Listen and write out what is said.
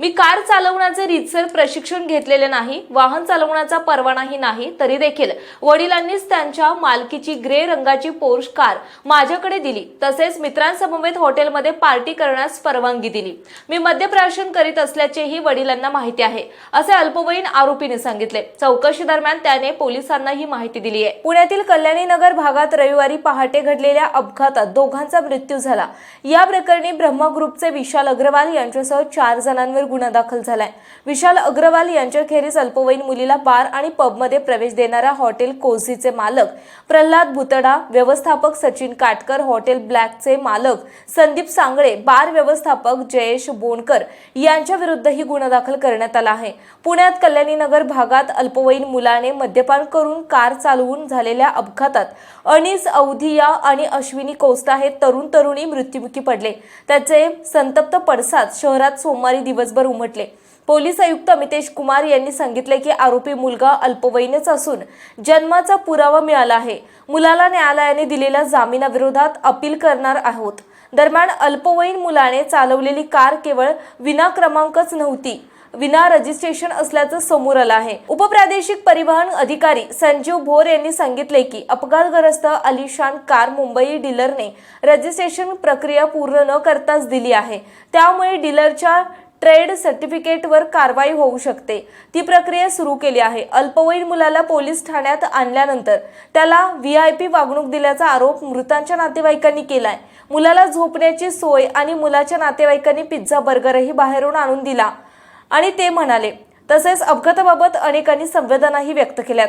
मी car चालवण्याचे रीतसर प्रशिक्षण घेतलेले नाही वाहन चालवण्याचा परवानाही नाही तरी देखील वडिलांनीच त्यांच्या मालकीची ग्रे रंगाची पोर्श कार माझ्याकडे दिली. तसेच मित्रांसमवेत हॉटेलमध्ये पार्टी करण्यास परवानगी दिली. मी मद्यप्राशन करीत असल्याचेही वडिलांना माहिती आहे असे अल्पवयीन आरोपीने सांगितले. चौकशी दरम्यान त्याने पोलिसांना ही माहिती दिली आहे. पुण्यातील कल्याणी नगर भागात रविवारी पहाटे घडलेल्या अपघातात दोघांचा मृत्यू झाला. या प्रकरणी ब्रह्मग्रुपचे विशाल अग्रवाल यांच्यासह चार जणांवर गुन्हा दाखल झालाय. विशाल अग्रवाल यांच्याखेरीज अल्पवयीन मुलीला बार आणि पबमध्ये प्रवेश देणाऱ्या हॉटेल कोझीचे मालक प्रल्हाद भुतडा व्यवस्थापक सचिन काटकर हॉटेल ब्लॅकचे मालक संदीप सांगळे बार व्यवस्थापक जयेश बोनकर यांच्या विरुद्धही गुन्हा दाखल करण्यात आला आहे. पुण्यात कल्याणीनगर भागात अल्पवयीन मुलाने मद्यपान करून कार चालवून झालेल्या अपघातात अनिस अवधिया आणि अश्विनी कोस्टा हे तरुण तरुणी मृत्युमुखी पडले. त्याचे संतप्त पडसाद शहरात सोमवारी दिवस दिवसभर उमटले. पोलीस आयुक्त अमितेश कुमार यांनी सांगितले की आरोपी मुलगा अल्पवयीनच असून जन्माचा पुरावा मिळाला आहे. मुलाला न्यायालयाने दिलेल्या जामिनाविरोधात अपील करणार आहोत. दरम्यान अल्पवयीन मुलाने चालवलेली कार केवळ विना क्रमांकच नव्हती विना रजिस्ट्रेशन असल्याचं समोर आलं आहे. उपप्रादेशिक परिवहन अधिकारी संजीव भोर यांनी सांगितले की अपघातग्रस्त अलिशान कार मुंबई डीलरने रजिस्ट्रेशन प्रक्रिया पूर्ण न करताच दिली आहे. त्यामुळे डीलरच्या ट्रेड सर्टिफिकेटवर कारवाई होऊ शकते. ती प्रक्रिया सुरू केली आहे. अल्पवयीन मुलाला पोलीस ठाण्यात आणल्यानंतर त्याला व्ही आय पी वागणूक दिल्याचा आरोप मृतांच्या नातेवाईकांनी केलाय. मुलाला झोपण्याची सोय आणि मुलाच्या नातेवाईकांनी पिझ्झा बर्गरही बाहेरून आणून दिला. आणि ते म्हणाले तसेच अपघाताबाबत अनेकांनी संवेदनाही व्यक्त केल्यात.